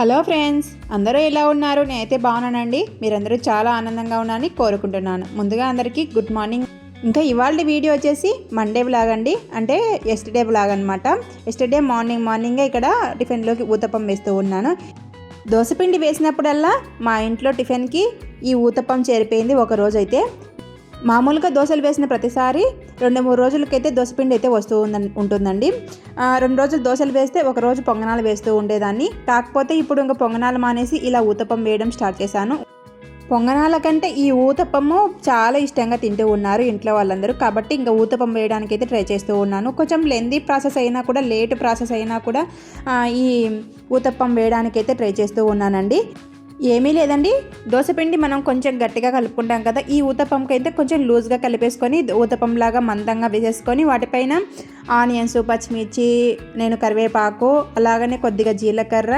Hello friends అందరూ ఎలా ఉన్నారు? నేనైతే బాగున్నానండి. మీరందరూ చాలా ఆనందంగా ఉన్నారని కోరుకుంటున్నాను. ముందుగా అందరికీ గుడ్ మార్నింగ్. ఇంకా ఇవాళ వీడియో వచ్చేసి మండే బ్లాగ్ అండి. అంటే ఎస్టర్డే బ్లాగ్ అనమాట ఎస్టర్డే మార్నింగ్ మార్నింగే ఇక్కడ టిఫిన్లోకి ఊతప్పం వేస్తూ ఉన్నాను. దోశపిండి వేసినప్పుడల్లా మా ఇంట్లో టిఫిన్కి ఈ ఊతప్పం చేరిపోయింది ఒక రోజు అయితే మామూలుగా దోశలు వేసిన ప్రతిసారి రెండు మూడు రోజులకైతే దోశపిండి అయితే వస్తూ ఉంటుందండి. రెండు రోజులు దోశలు వేస్తే ఒక రోజు పొంగనాలు వేస్తూ ఉండేదాన్ని. కాకపోతే ఇప్పుడు ఇంకా పొంగనాలు మానేసి ఇలా ఊతప్పం వేయడం స్టార్ట్ చేశాను. పొంగనాల కంటే ఈ ఊతప్పము చాలా ఇష్టంగా తింటూ ఉన్నారు ఇంట్లో వాళ్ళందరూ. కాబట్టి ఇంకా ఊతప్పం వేయడానికి అయితే ట్రై చేస్తూ ఉన్నాను. కొంచెం లెందీ ప్రాసెస్ అయినా కూడా లేట్ ప్రాసెస్ అయినా కూడా ఈ ఊతప్పం వేయడానికైతే ట్రై చేస్తూ ఉన్నానండి. ఏమీ లేదండి. దోశపిండి మనం కొంచెం గట్టిగా కలుపుకుంటాం కదా ఈ ఊతపంకి అయితే కొంచెం లూజ్గా కలిపేసుకొని ఊతపంలాగా మందంగా వేసేసుకొని వాటిపైన ఆనియన్స్ పచ్చిమిర్చి నేను కరివేపాకు అలాగనే కొద్దిగా జీలకర్ర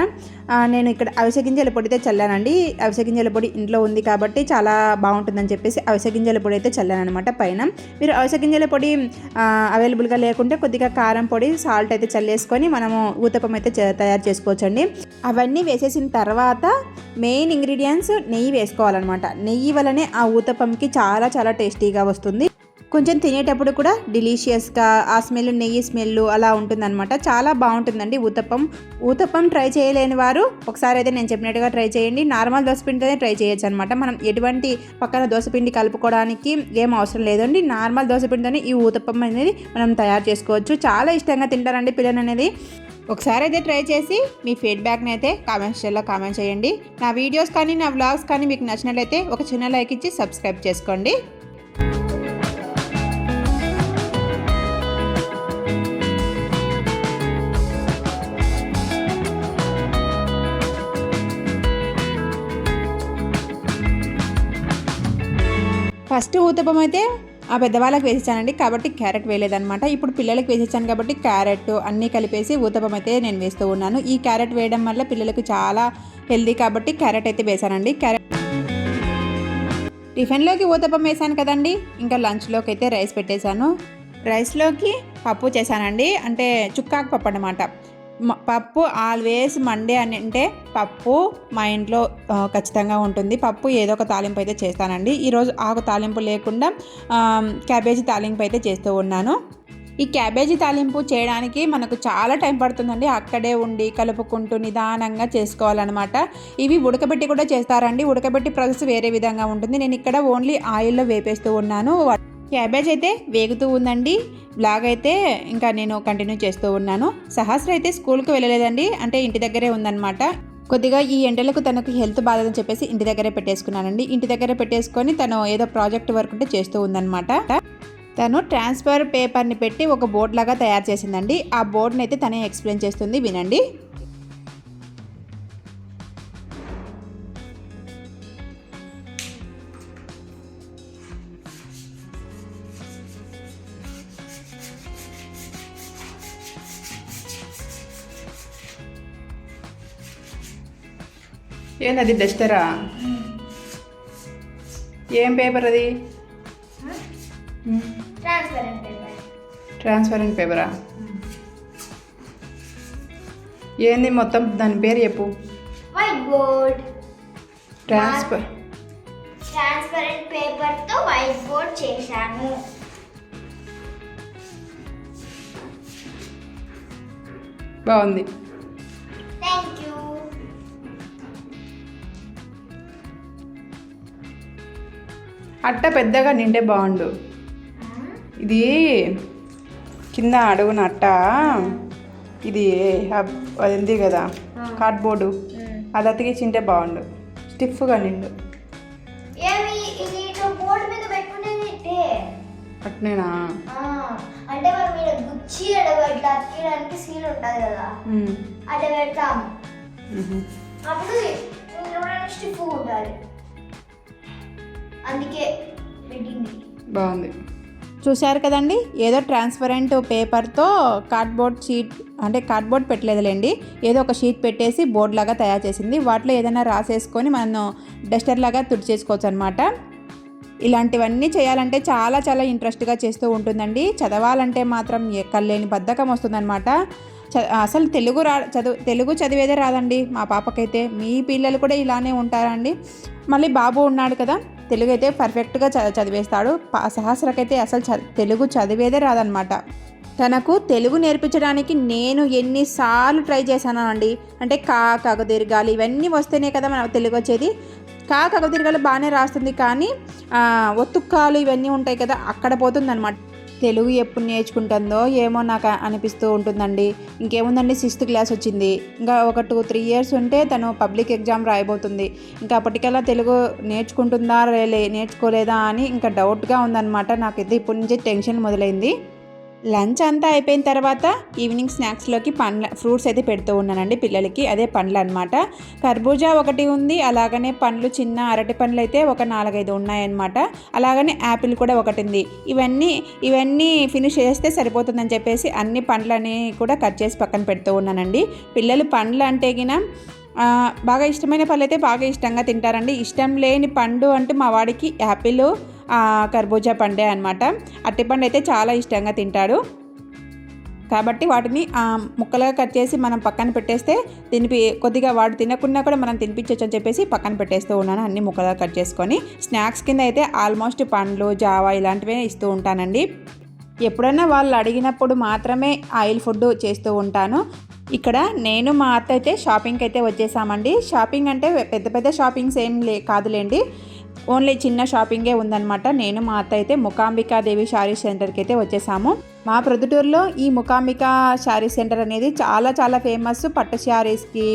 నేను ఇక్కడ అవిసె గింజల పొడితే చల్లానండి. అవిసె గింజల పొడి ఇంట్లో ఉంది కాబట్టి చాలా బాగుంటుందని చెప్పేసి అవిసె గింజల పొడి అయితే చల్లాను అనమాట పైన. మీరు అవిసె గింజల పొడి అవైలబుల్గా లేకుంటే కొద్దిగా కారం పొడి సాల్ట్ అయితే చల్లేసుకొని మనము ఊతపం అయితే తయారు చేసుకోవచ్చండి. అవన్నీ వేసేసిన తర్వాత మెయిన్ ఇంగ్రీడియంట్స్ నెయ్యి వేసుకోవాలన్నమాట. నెయ్యి వలనే ఆ ఊతపంకి చాలా చాలా టేస్టీగా వస్తుంది. కొంచెం తినేటప్పుడు కూడా డిలీషియస్గా ఆ స్మెల్ నెయ్యి స్మెల్ అలా ఉంటుందన్నమాట. చాలా బాగుంటుందండి ఊతప్పం. ఊతప్పం ట్రై చేయలేని వారు ఒకసారి అయితే నేను చెప్పినట్టుగా ట్రై చేయండి. నార్మల్ దోశపిండితోనే ట్రై చేయొచ్చు అనమాట మనం ఎటువంటి పక్కన దోశపిండి కలుపుకోవడానికి ఏం అవసరం లేదండి. నార్మల్ దోశపిండితోనే ఈ ఊతప్పం అనేది మనం తయారు చేసుకోవచ్చు. చాలా ఇష్టంగా తింటారండి పిల్లలు అనేది. ఒకసారి అయితే ట్రై చేసి మీ ఫీడ్బ్యాక్ని అయితే కామెంట్స్లో కామెంట్ చేయండి. నా వీడియోస్ కానీ నా వ్లాగ్స్ కానీ మీకు నచ్చినట్లయితే ఒక చిన్న లైక్ ఇచ్చి సబ్స్క్రైబ్ చేసుకోండి. ఫస్ట్ ఊతపం అయితే ఆ పెద్దవాళ్ళకి వేసేసానండి కాబట్టి క్యారెట్ వేయలేదన్నమాట. ఇప్పుడు పిల్లలకు వేసేసాను కాబట్టి క్యారెట్ అన్నీ కలిపేసి ఊతపం అయితే నేను వేస్తూ ఉన్నాను. ఈ క్యారెట్ వేయడం వల్ల పిల్లలకు చాలా హెల్దీ కాబట్టి క్యారెట్ అయితే వేసానండి క్యారెట్ టిఫిన్లోకి ఊతపం వేసాను కదండి. ఇంకా లంచ్లోకి అయితే రైస్ పెట్టేశాను. రైస్లోకి పప్పు చేశానండి. అంటే చుక్కాకు పప్పు అనమాట పప్పు ఆల్వేస్ మండే అని అంటే పప్పు మా ఇంట్లో ఖచ్చితంగా ఉంటుంది. పప్పు ఏదో ఒక తాలింపు అయితే చేస్తానండి. ఈరోజు ఆకు తాలింపు లేకుండా క్యాబేజీ తాలింపు అయితే చేస్తూ ఉన్నాను. ఈ క్యాబేజీ తాలింపు చేయడానికి మనకు చాలా టైం పడుతుందండి. అక్కడే ఉండి కలుపుకుంటూ నిదానంగా చేసుకోవాలన్నమాట. ఇవి ఉడకబెట్టి కూడా చేస్తారండి. ఉడకబెట్టి ప్రాసెస్ వేరే విధంగా ఉంటుంది. నేను ఇక్కడ ఓన్లీ ఆయిల్లో వేపేస్తూ ఉన్నాను. క్యాబేజ్ అయితే వేగుతూ ఉందండి. బ్లాగ్ అయితే ఇంకా నేను కంటిన్యూ చేస్తూ ఉన్నాను. సహస్ర అయితే స్కూల్కి వెళ్ళలేదండి. అంటే ఇంటి దగ్గరే ఉందన్నమాట. కొద్దిగా ఈ ఎండలకు తనకు హెల్త్ బాధని చెప్పేసి ఇంటి దగ్గరే పెట్టేసుకున్నానండి. ఇంటి దగ్గర పెట్టేసుకొని తను ఏదో ప్రాజెక్ట్ వర్క్ ఉంటే చేస్తూ ఉందన్నమాట. తను ట్రాన్స్ఫర్ పేపర్ని పెట్టి ఒక బోర్డ్ లాగా తయారు చేసిందండి. ఆ బోర్డ్ని అయితే తనే ఎక్స్ప్లెయిన్ చేస్తుంది. వినండి. ఏంది డస్టరా ఏం పేపర్ అది? Transparent paper? ఏంది మొత్తం దాని పేరు చెప్పు. వైట్ బోర్డ్ ట్రాన్స్ఫర్ ట్రాన్స్పరెంట్ పేపర్తో వైట్ బోర్డ్ చేశాను. బాగుంది. అట్ట పెద్దగా నిండే బాగుండు. ఇది కింద అడుగున అట్ట? ఇది అది ఉంది కదా కార్డ్బోర్డు అది అతికించింటే బాగుండు. స్టిఫ్గా నిండు. అట్నేనా? అంటే మనం ఇక్కడ గుచ్చి అక్కడ ఇట్లా అతికియడానికి సీల్ ఉంటుంది కదా. అట్లా పెడతాం మ్హూ. అప్పుడు స్టిఫ్ ఉండాలి. అందుకే పెట్టింది. బాగుంది. చూశారు కదండి ఏదో ట్రాన్స్పరెంట్ పేపర్తో కార్డ్బోర్డ్ షీట్ అంటే కార్డ్బోర్డ్ పెట్టలేదులేండి ఏదో ఒక షీట్ పెట్టేసి బోర్డ్ లాగా తయారు చేసింది. వాటిలో ఏదైనా రాసేసుకొని మనం డస్టర్ లాగా తుడిచేసుకోవచ్చు అనమాట ఇలాంటివన్నీ చేయాలంటే చాలా చాలా ఇంట్రెస్ట్గా చేస్తూ ఉంటుందండి. చదవాలంటే మాత్రం ఎక్కలేని బద్ధకం వస్తుందన్నమాట. చ అసలు తెలుగు రా చదువు తెలుగు చదివేదే రాదండి. మా పాపకైతే మీ పిల్లలు కూడా ఇలానే ఉంటారండి మళ్ళీ బాబు ఉన్నాడు కదా తెలుగు అయితే పర్ఫెక్ట్గా చ చదివేస్తాడు. సహస్రకైతే అసలు చ తెలుగు చదివేదే రాదనమాట తనకు తెలుగు నేర్పించడానికి నేను ఎన్నిసార్లు ట్రై చేశాను అండి అంటే కా కగదీర్ఘాలు ఇవన్నీ వస్తేనే కదా మన తెలుగు వచ్చేది. కా కగదీర్ఘాలు బాగానే రాస్తుంది కానీ ఒత్తుక్కాలు ఇవన్నీ ఉంటాయి కదా అక్కడ పోతుందన్నమాట. తెలుగు ఎప్పుడు నేర్చుకుంటుందో ఏమో నాకు అనిపిస్తూ ఉంటుందండి. ఇంకేముందండి సిక్స్త్ క్లాస్ వచ్చింది. ఇంకా ఒక టూ త్రీ ఇయర్స్ ఉంటే తను పబ్లిక్ ఎగ్జామ్ రాయబోతుంది. ఇంకా అప్పటికల్లా తెలుగు నేర్చుకుంటుందా లే నేర్చుకోలేదా అని ఇంకా డౌట్గా ఉందన్నమాట. నాకైతే ఇప్పటి నుంచే టెన్షన్ మొదలైంది. లంచ్ అంతా అయిపోయిన తర్వాత ఈవినింగ్ స్నాక్స్లోకి పండ్ల ఫ్రూట్స్ అయితే పెడుతూ ఉన్నానండి పిల్లలకి అదే పండ్లు అనమాట కర్బూజా ఒకటి ఉంది అలాగనే పండ్లు చిన్న అరటి పండ్లు అయితే ఒక నాలుగైదు ఉన్నాయన్నమాట. అలాగనే యాపిల్ కూడా ఒకటి ఉంది. ఇవన్నీ ఇవన్నీ ఫినిష్ చేస్తే సరిపోతుందని చెప్పేసి అన్ని పండ్లని కూడా కట్ చేసి పక్కన పెడుతూ ఉన్నానండి. పిల్లలు పండ్లు అంటే గిన బాగా ఇష్టమైన పళ్ళు అయితే బాగా ఇష్టంగా తింటారండి. ఇష్టం లేని పండు అంటే మా వాడికి యాపిల్ కర్బూజా పండే అనమాట అరటిపండు అయితే చాలా ఇష్టంగా తింటాడు. కాబట్టి వాటిని ముక్కలుగా కట్ చేసి మనం పక్కన పెట్టేస్తే తినిపి కొద్దిగా వాడు తినకుండా కూడా మనం తినిపించవచ్చు అని చెప్పేసి పక్కన పెట్టేస్తూ ఉన్నాను అన్ని ముక్కలుగా కట్ చేసుకొని. స్నాక్స్ కింద అయితే ఆల్మోస్ట్ పండ్లు జావా ఇలాంటివే ఇస్తూ ఉంటానండి. ఎప్పుడైనా వాళ్ళు అడిగినప్పుడు మాత్రమే ఆయిల్ ఫుడ్ చేస్తూ ఉంటాను. ఇక్కడ నేను మా అత్త అయితే షాపింగ్కి అయితే వచ్చేసామండి. షాపింగ్ అంటే పెద్ద పెద్ద షాపింగ్స్ ఏం లే కాదులేండి. ఓన్లీ చిన్న షాపింగే ఉందన్నమాట. నేను మా అత్త అయితే ముకాంబికా దేవి శారీ సెంటర్కి అయితే వచ్చేసాము. మా ప్రొద్దుటూరులో ఈ ముఖాంబిక శారీ సెంటర్ అనేది చాలా చాలా ఫేమస్. పట్టు శారీస్కి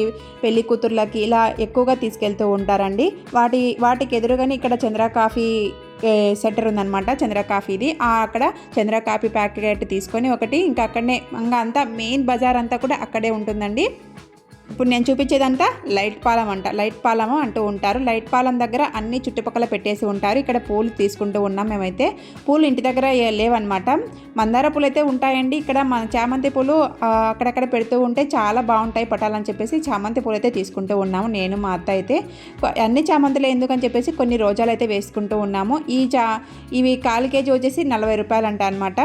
పెళ్ళి కూతుర్లకి ఇలా ఎక్కువగా తీసుకెళ్తూ ఉంటారండి. వాటి వాటికి ఎదురుగానే ఇక్కడ చంద్ర కాఫీ సెంటర్ ఉందన్నమాట. చంద్ర కాఫీది. అక్కడ చంద్ర కాఫీ ప్యాకెట్ తీసుకొని ఒకటి ఇంకా అక్కడనే ఇంకా అంతా మెయిన్ బజార్ అంతా కూడా అక్కడే ఉంటుందండి. ఇప్పుడు నేను చూపించేదంతా లైట్ పాలం అంట లైట్ పాలము అంటూ ఉంటారు. లైట్ పాలం దగ్గర అన్ని చుట్టుపక్కల పెట్టేసి ఉంటారు. ఇక్కడ పూలు తీసుకుంటూ ఉన్నాం మేమైతే. పూలు ఇంటి దగ్గర లేవన్నమాట. మందార పూలు అయితే ఉంటాయండి. ఇక్కడ మన చామంతి పూలు అక్కడక్కడ పెడుతూ ఉంటే చాలా బాగుంటాయి పట్టాలని చెప్పేసి చామంతి పూలు అయితే తీసుకుంటూ ఉన్నాము. నేను మా అత్త అయితే. అన్ని చామంతులు ఎందుకని చెప్పేసి కొన్ని రోజాలు అయితే వేసుకుంటూ ఉన్నాము. ఈ చా ఇవి కాలు కేజీ వచ్చేసి నలభై రూపాయలు అంట అనమాట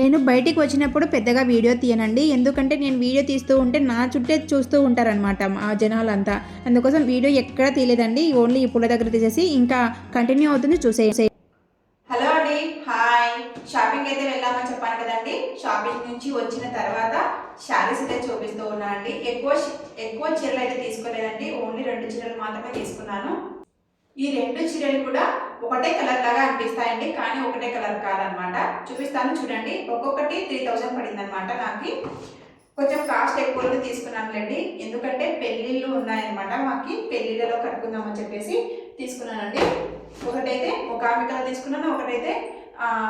నేను బయటికి వచ్చినప్పుడు పెద్దగా వీడియో తీయనండి. ఎందుకంటే నేను వీడియో తీస్తూ ఉంటే నా చుట్టే చూస్తూ ఉంటారనమాట ఆ జనాలంతా. అందుకోసం వీడియో ఎక్కడ తీయలేదండి. ఓన్లీ ఈ పుల్ల దగ్గర తీసేసి ఇంకా కంటిన్యూ అవుతుంది చూసే హలో అండి. హాయ్. షాపింగ్ అయితే వెళ్ళామని చెప్పాను కదండి. షాపింగ్ నుంచి వచ్చిన తర్వాత శారీస్ అయితే చూపిస్తూ ఉన్నా అండి. ఎక్కువ ఎక్కువ చీరలు అయితే తీసుకోలేదండి. ఓన్లీ రెండు చీరలు మాత్రమే తీసుకున్నాను. ఈ రెండు చీరలు కూడా ఒకటే కలర్ లాగా అనిపిస్తాయండి కానీ ఒకటే కలర్ కాదనమాట. చూపిస్తాను చూడండి. ఒక్కొక్కటి త్రీ థౌజండ్ పడింది అనమాట నాకు. కొంచెం కాస్ట్ ఎక్కువగా తీసుకున్నానులేండి. ఎందుకంటే పెళ్ళిళ్ళు ఉన్నాయన్నమాట. మాకు పెళ్ళిళ్ళలో కట్టుకుందామని చెప్పేసి తీసుకున్నానండి. ఒకటైతే ఒక తీసుకున్నాను ఒకటైతే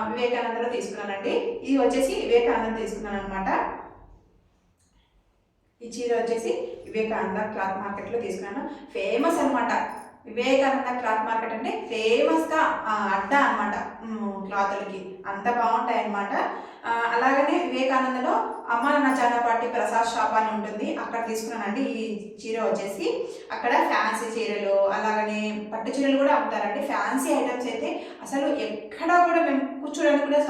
వివేకానందలో తీసుకున్నానండి. ఇది వచ్చేసి వివేకానంద తీసుకున్నాను అనమాట ఈ చీర వచ్చేసి వివేకానంద క్లాత్ మార్కెట్లో తీసుకున్నాను. ఫేమస్ అనమాట వివేకానంద క్లాత్ మార్కెట్ అంటే ఫేమస్గా అడ్డా అనమాట క్లాతులకి. అంత బాగుంటాయి అనమాట అలాగనే వివేకానందలో అమ్మ నాన్న ప్రసాద్ షాప్ అని ఉంటుంది. అక్కడ తీసుకున్నానండి. ఈ చీర వచ్చేసి అక్కడ ఫ్యాన్సీ చీరలు అలాగనే పట్టు చీరలు కూడా అమ్ముతారండి. ఫ్యాన్సీ ఐటమ్స్ అయితే అసలు ఎక్కడా కూడా మేము కూర్చోడానికి కూడా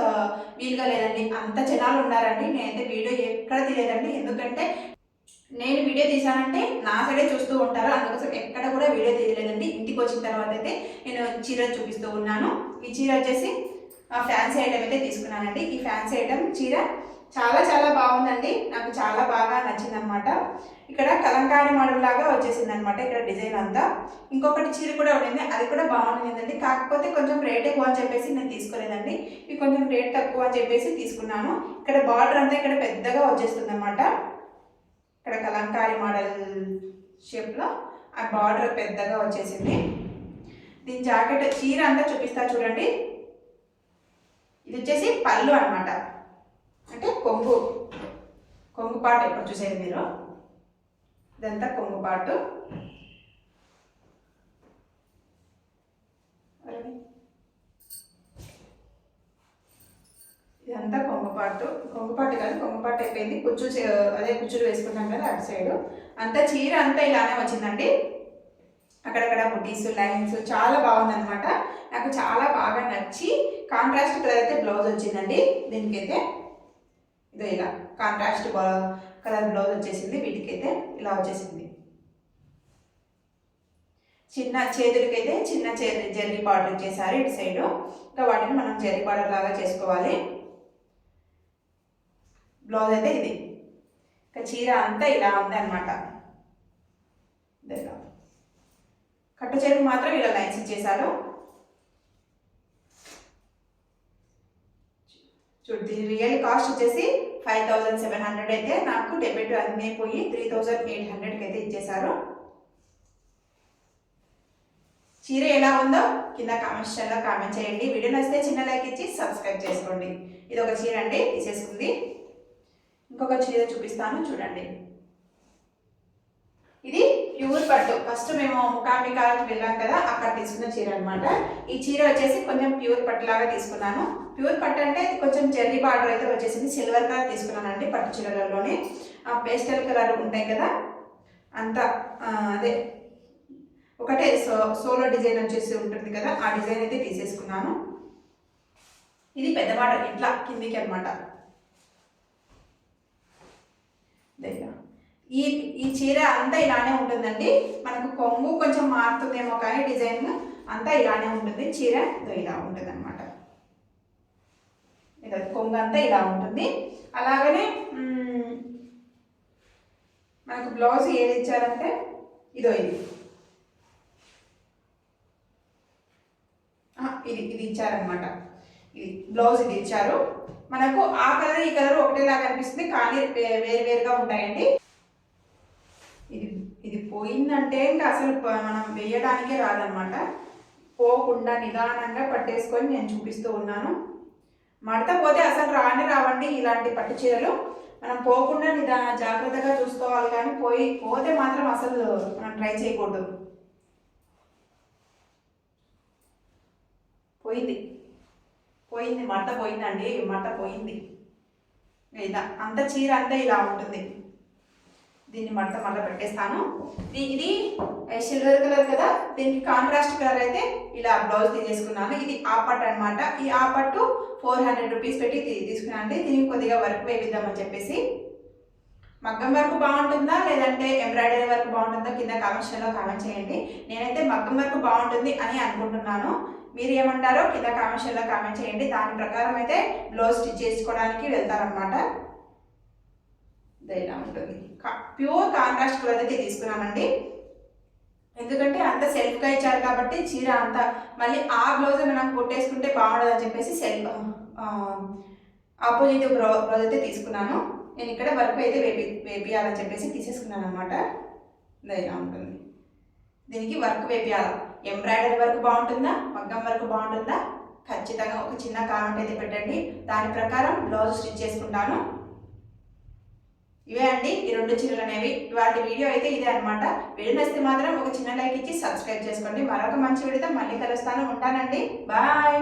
వీలుగా లేదండి. అంత జనాలు ఉన్నారండి. నేనైతే వీడియో ఎక్కడ తీయలేదండి. ఎందుకంటే నేను వీడియో తీసానంటే నా సైడే చూస్తూ ఉంటారు. అందుకోసం ఎక్కడ కూడా వీడియో తీయలేదండి. ఇంటికి వచ్చిన తర్వాత అయితే నేను చీర చూపిస్తూ ఉన్నాను. ఈ చీర వచ్చేసి ఫ్యాన్సీ ఐటమ్ అయితే తీసుకున్నానండి. ఈ ఫ్యాన్సీ ఐటమ్ చీర చాలా చాలా బాగుందండి. నాకు చాలా బాగా నచ్చింది అనమాట ఇక్కడ కలంకారి మోడల్ లాగా వచ్చేసింది అనమాట ఇక్కడ డిజైన్ అంతా. ఇంకొకటి చీర కూడా ఉండింది. అది కూడా బాగుండిందండి. కాకపోతే కొంచెం రేట్ ఎక్కువ అని చెప్పేసి నేను తీసుకోలేదండి. ఇది కొంచెం రేట్ తక్కువ అని చెప్పేసి తీసుకున్నాను. ఇక్కడ బార్డర్ అంతా ఇక్కడ పెద్దగా వచ్చేస్తుంది అనమాట ఇక్కడ కలంకారీ మోడల్ షేప్లో ఆ బార్డర్ పెద్దగా వచ్చేసింది. దీని జాకెట్ చీర అంతా చూపిస్తా చూడండి. ఇది వచ్చేసి పళ్ళు అనమాట అంటే కొంగు. కొంగు పాటు ఎప్పుడు చూసేది మీరు? ఇదంతా కొంగు పాటు. ఇదంతా కొంగపాటు. కొంగపాటు కాదు కొంగపాటు అయిపోయింది. కుచ్చు చే- అదే కుచ్చులు వేసుకున్నాం కదా అటు సైడ్. అంతా చీర అంతా ఇలానే వచ్చిందండి. అక్కడక్కడ బుటీస్ లైన్స్ చాలా బాగుందనమాట నాకు చాలా బాగా నచ్చి కాంట్రాస్ట్ కలర్ అయితే బ్లౌజ్ వచ్చిందండి. దీనికైతే ఇదో ఇలా కాంట్రాస్ట్ కలర్ బ్లౌజ్ వచ్చేసింది. వీటికైతే ఇలా వచ్చేసింది. చిన్న చేతులకైతే చిన్న చే జర్రీ బార్డర్ చేశారు ఇటు సైడ్. ఇంకా వాటిని మనం జర్రీ బార్డర్ లాగా చేసుకోవాలి. బ్లౌజ్ అయితే ఇది ఇంకా చీర అంతా ఇలా ఉంది అనమాట కట్టు చేతికి మాత్రం ఇలా లైన్స్ ఇచ్చేసారు చూడు దీని రియల్ కాస్ట్ వచ్చేసి ఫైవ్ థౌజండ్ సెవెన్ హండ్రెడ్ అయితే నాకు డెబిట్ అన్నీ పోయి త్రీ థౌజండ్ ఎయిట్ హండ్రెడ్కి అయితే ఇచ్చేసారు చీర ఎలా ఉందో కింద కామెంట్ సెక్షన్లో కామెంట్ చేయండి. వీడియో నచ్చితే చిన్న లైక్ ఇచ్చి సబ్స్క్రైబ్ చేసుకోండి. ఇది ఒక చీర అండి. తీసేసుకుంది. ఇంకొక చీర చూపిస్తాను చూడండి. ఇది ప్యూర్ పట్టు. ఫస్ట్ మేము ముకాంబికాకి వెళ్ళాం కదా అక్కడ తీసుకున్న చీర అనమాట ఈ చీర వచ్చేసి కొంచెం ప్యూర్ పట్టు లాగా తీసుకున్నాను. ప్యూర్ పట్టు అంటే ఇది కొంచెం జెర్రీ బార్డర్ అయితే వచ్చేసింది. సిల్వర్ కలర్ తీసుకున్నానండి పట్టు చీరలలోనే. ఆ పేస్టల్ కలర్ ఉంటాయి కదా అంత అదే. ఒకటే సో సోలో డిజైన్ వచ్చేసి ఉంటుంది కదా ఆ డిజైన్ అయితే తీసేసుకున్నాను. ఇది పెద్ద బార్డర్ ఇట్లా కిందికి అనమాట దగ్గర ఈ ఈ చీర అంతా ఇలానే ఉంటుందండి. మనకు కొంగు కొంచెం మారుతుందేమో కానీ డిజైన్ అంతా ఇలానే ఉంటుంది. చీర ఇలా ఉంటుంది అనమాట ఇలా కొంగు అంతా ఇలా ఉంటుంది. అలాగనే మనకు బ్లౌజ్ ఏది ఇచ్చారంటే ఇదో ఇది. ఇది ఇది ఇచ్చారనమాట ఇది బ్లౌజ్ ఇది ఇచ్చారు. మనకు ఆ కలర్ ఈ కలర్ ఒకటేలాగా అనిపిస్తుంది కానీ వేరు వేరుగా ఉంటాయండి. ఇది ఇది పోయిందంటే ఇంకా అసలు మనం వేయడానికే రాదనమాట పోకుండా నిదానంగా పట్టేసుకొని నేను చూపిస్తూ ఉన్నాను. మడత పోతే అసలు రాని రావండి ఇలాంటి పట్టు చీరలు. మనం పోకుండా నిదా జాగ్రత్తగా చూసుకోవాలి కానీ పోయి పోతే మాత్రం అసలు మనం ట్రై చేయకూడదు. పోయింది. పోయింది మట్ట పోయిందండి మట్ట పోయింది. ఇలా అంత చీర అంతా ఇలా ఉంటుంది. దీన్ని మడత మళ్ళీ పెట్టేస్తాను. ఇది సిల్వర్ కలర్ కదా దీనికి కాంట్రాస్ట్ కలర్ అయితే ఇలా బ్లౌజ్ తీసేసుకున్నాను. ఇది ఆ పట్టు అనమాట ఈ ఆ పట్టు ఫోర్ హండ్రెడ్ రూపీస్ పెట్టి తీ- తీసుకున్నాను అండి దీనికి కొద్దిగా వర్క్ వేయిద్దామని చెప్పేసి. మగ్గం వర్క్ బాగుంటుందా లేదంటే ఎంబ్రాయిడరీ వర్క్ బాగుంటుందా కింద కామెంట్స్లో కామెంట్ చేయండి నేనైతే మగ్గం వర్క్ బాగుంటుంది అని అనుకుంటున్నాను మీరు ఏమంటారో కింద కామెంట్స్లో కామెంట్ చేయండి దాని ప్రకారం అయితే బ్లౌజ్ స్టిచ్ చేసుకోవడానికి వెళ్తారనమాట ఇదే ఇలా ఉంటుంది ప్యూర్ కాంట్రాస్ట్ కలర్ అయితే తీసుకున్నానండి ఎందుకంటే అంత సెల్ఫ్గా ఇచ్చారు కాబట్టి చీర అంతా మళ్ళీ ఆ బ్లౌజ్ మనం కొట్టేసుకుంటే బాగుండదు అని చెప్పేసి సెల్ఫ్ ఆపోజిట్ బ్లౌజ్ అయితే తీసుకున్నాను నేను ఇక్కడ వర్క్ అయితే వేపి వేపియాలని చెప్పేసి తీసేసుకున్నాను అనమాట ఇలా ఉంటుంది. దీనికి వర్క్ వేపియాల ఎంబ్రాయిడరీ వర్క్ బాగుంటుందా? మగ్గం వర్క్ బాగుంటుందా? ఖచ్చితంగా ఒక చిన్న కామెంట్ అయితే పెట్టండి. దాని ప్రకారం బ్లౌజ్ స్టిచ్ చేసుకుంటాను. ఇవే అండి ఈ రెండు చీరలు అనేవి. వాటి వీడియో అయితే ఇదే అనమాట వీడియో నచ్చితే మాత్రం ఒక చిన్న లైక్ ఇచ్చి సబ్స్క్రైబ్ చేసుకోండి. మరొక మంచి వీడియోతో మళ్ళీ కలుస్తాను. ఉంటానండి. బాయ్.